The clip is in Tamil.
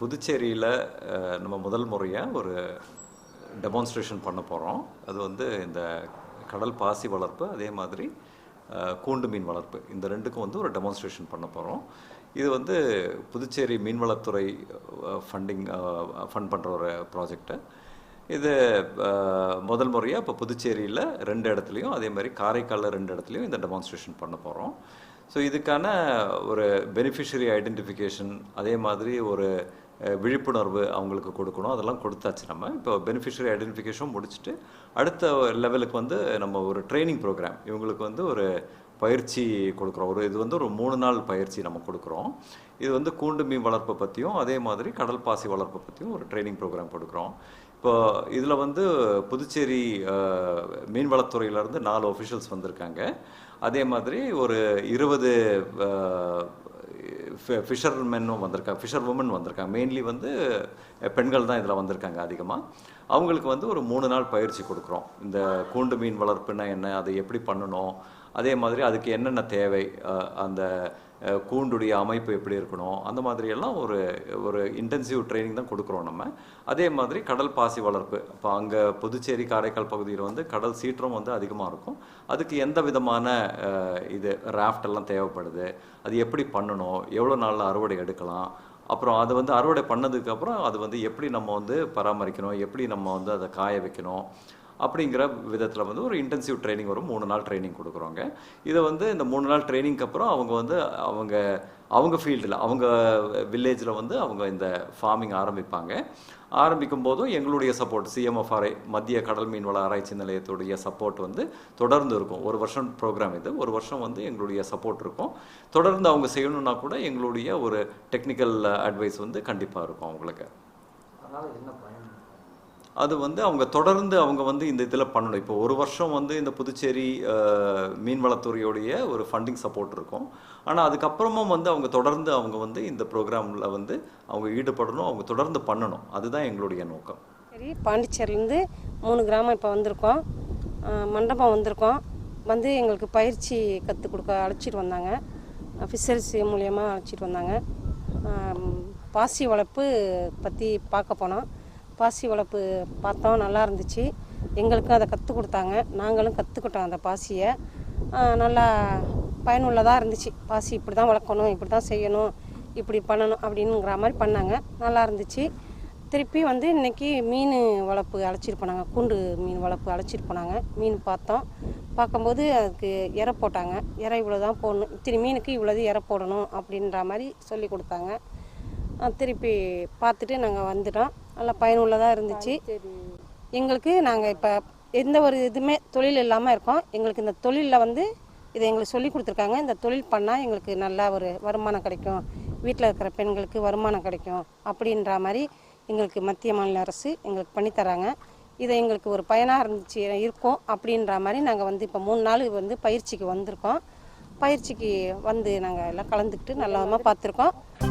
புதுச்சேரியில் நம்ம முதல் முறையாக ஒரு டெமான்ஸ்ட்ரேஷன் பண்ண போகிறோம் அது வந்து இந்த கடல் பாசி வளர்ப்பு அதே மாதிரி கூண்டு மீன் வளர்ப்பு. இந்த ரெண்டுக்கும் வந்து ஒரு டெமான்ஸ்ட்ரேஷன் பண்ண போகிறோம் இது வந்து புதுச்சேரி மீன்வளத்துறை ஃபண்டிங் ஃபண்ட் பண்ணுற ஒரு ப்ராஜெக்ட்டு இது முதல் முறையாக இப்போ புதுச்சேரியில் ரெண்டு இடத்துலையும் அதே மாதிரி காரைக்காலில் ரெண்டு இடத்துலையும் இந்த டெமான்ஸ்ட்ரேஷன் பண்ண போகிறோம் ஸோ இதுக்கான ஒரு பெனிஃபிஷரி ஐடென்டிஃபிகேஷன் அதே மாதிரி ஒரு விழிப்புணர்வு அவங்களுக்கு கொடுக்கணும். அதெல்லாம் கொடுத்தாச்சு நம்ம. இப்போ பெனிஃபிஷரி ஐடென்டிஃபிகேஷன் முடிச்சுட்டு அடுத்த லெவலுக்கு வந்து நம்ம ஒரு ட்ரைனிங் ப்ரோக்ராம் இவங்களுக்கு வந்து ஒரு பயிற்சி கொடுக்குறோம். ஒரு இது வந்து ஒரு மூணு நாள் பயிற்சி நம்ம கொடுக்குறோம். இது வந்து கூண்டு மீன் வளர்ப்பை பற்றியும் அதே மாதிரி கடல் பாசி வளர்ப்பை பற்றியும் ஒரு ட்ரைனிங் ப்ரோக்ராம் கொடுக்குறோம். இப்போ இதில் வந்து புதுச்சேரி மீன்வளத்துறையிலேருந்து நாலு ஒஃபிஷியல்ஸ் வந்திருக்காங்க. அதே மாதிரி ஒரு இருபது ஃபிஷர்மென்னும் வந்திருக்காங்க ஃபிஷர் உமன் வந்திருக்காங்க மெயின்லி வந்து பெண்கள் தான் இதில் வந்திருக்காங்க அதிகமாக அவங்களுக்கு வந்து ஒரு மூணு நாள் பயிற்சி கொடுக்குறோம். இந்த கூண்டு மீன் வளர்ப்புனா என்ன அதை எப்படி பண்ணணும்? அதே மாதிரி அதுக்கு என்னென்ன தேவை? அந்த கூண்டுடைய அமைப்பு எப்படி இருக்கணும் அந்த மாதிரியெல்லாம் ஒரு ஒரு இன்டென்சிவ் ட்ரைனிங் தான் கொடுக்குறோம் நம்ம. அதே மாதிரி கடல் பாசி வளர்ப்பு. இப்போ அங்கே புதுச்சேரி காரைக்கால் பகுதியில் வந்து கடல் சீற்றம் வந்து அதிகமாக இருக்கும். அதுக்கு எந்த விதமான இது ராஃப்ட் எல்லாம் தேவைப்படுது அது எப்படி பண்ணணும் எவ்வளோ நாளில் அறுவடை எடுக்கலாம் அப்புறம் அது வந்து அறுவடை பண்ணதுக்கப்புறம் அது வந்து எப்படி நம்ம வந்து பராமரிக்கணும் எப்படி நம்ம வந்து அதை காய வைக்கணும் அப்படிங்கிற விதத்தில் வந்து ஒரு இன்டென்சிவ் ட்ரைனிங் வரும் மூணு நாள் ட்ரைனிங் கொடுக்குறோங்க. இதை வந்து இந்த மூணு நாள் ட்ரைனிங்க்கு அப்புறம் அவங்க வந்து அவங்க அவங்க ஃபீல்டில் அவங்க வில்லேஜில் வந்து அவங்க இந்த ஃபார்மிங் ஆரம்பிப்பாங்க. ஆரம்பிக்கும் போதும் எங்களுடைய சப்போர்ட் சிஎம்எஃப்ஆர்ஐ மத்திய கடல் மீன்வள ஆராய்ச்சி நிலையத்துடைய சப்போர்ட் வந்து தொடர்ந்து இருக்கும். ஒரு வருஷம் ப்ரோக்ராம் இது. ஒரு வருஷம் வந்து எங்களுடைய சப்போர்ட் இருக்கும். தொடர்ந்து அவங்க செய்யணும்னா கூட எங்களுடைய ஒரு டெக்னிக்கல் அட்வைஸ் வந்து கண்டிப்பாக இருக்கும் அவங்களுக்கு. அதனால் என்ன அது வந்து அவங்க தொடர்ந்து அவங்க வந்து இந்த இதில் பண்ணணும். இப்போ ஒரு வருஷம் வந்து இந்த புதுச்சேரி அஹ், மீன்வளத்துறையுடைய ஒரு ஃபண்டிங் சப்போர்ட் இருக்கும். ஆனால் அதுக்கப்புறமும் வந்து அவங்க தொடர்ந்து அவங்க வந்து இந்த ப்ரோக்ராமில் வந்து அவங்க ஈடுபடணும் அவங்க தொடர்ந்து பண்ணணும். அதுதான் எங்களுடைய நோக்கம். சரி பாண்டிச்சேரிலேருந்து மூணு கிராமம் இப்போ வந்திருக்கோம். மண்டபம் வந்திருக்கோம். வந்து எங்களுக்கு பயிற்சி கற்றுக் கொடுக்க அழைச்சிட்டு வந்தாங்க. ஃபிஷரிஸ் மூலியமாக அழைச்சிட்டு வந்தாங்க. பாசி வளர்ப்பு பற்றி பார்க்க போனோம். பாசி வளர்ப்பு பார்த்தோம் நல்லா இருந்துச்சு. எங்களுக்கும் அதை கற்றுக் கொடுத்தாங்க. நாங்களும் கற்றுக்கிட்டோம் அந்த பாசியை. நல்லா பயனுள்ளதாக இருந்துச்சு. பாசி இப்படி தான் வளர்க்கணும் இப்படி தான் செய்யணும் இப்படி பண்ணணும் அப்படின்னுங்கிற மாதிரி பண்ணாங்க. நல்லா இருந்துச்சு. திருப்பி வந்து இன்னைக்கு மீன் வளர்ப்பு அழைச்சிட்டு போனாங்க. கூண்டு மீன் வளர்ப்பு அழைச்சிட்டு போனாங்க. மீன் பார்த்தோம். பார்க்கும்போது அதுக்கு இறை போட்டாங்க. இறை இவ்வளோ தான் போடணும். இத்தனை மீனுக்கு இவ்வளோது இறை போடணும் அப்படின்ற மாதிரி சொல்லி கொடுத்தாங்க. திருப்பி பார்த்துட்டு நாங்கள் வந்துட்டோம். நல்லா பயனுள்ளதாக இருந்துச்சு. எங்களுக்கு நாங்கள் இப்போ எந்த ஒரு இதுவுமே தொழில் இல்லாமல் இருக்கோம். எங்களுக்கு இந்த தொழிலில் வந்து இதை எங்களுக்கு சொல்லி கொடுத்துருக்காங்க. இந்த தொழில் பண்ணால் எங்களுக்கு நல்லா ஒரு வருமானம் கிடைக்கும். வீட்டில் இருக்கிற பெண்களுக்கு வருமானம் கிடைக்கும் அப்படின்ற மாதிரி எங்களுக்கு மத்திய மாநில அரசு எங்களுக்கு பண்ணித்தராங்க இதை எங்களுக்கு ஒரு பயனாக இருந்துச்சு இருக்கும் அப்படின்ற மாதிரி நாங்கள் வந்து இப்போ மூணு நாள் வந்து பயிற்சிக்கு வந்திருக்கோம். பயிற்சிக்கு வந்து நாங்கள் எல்லாம் கலந்துக்கிட்டு நல்ல விதமாக பார்த்துருக்கோம்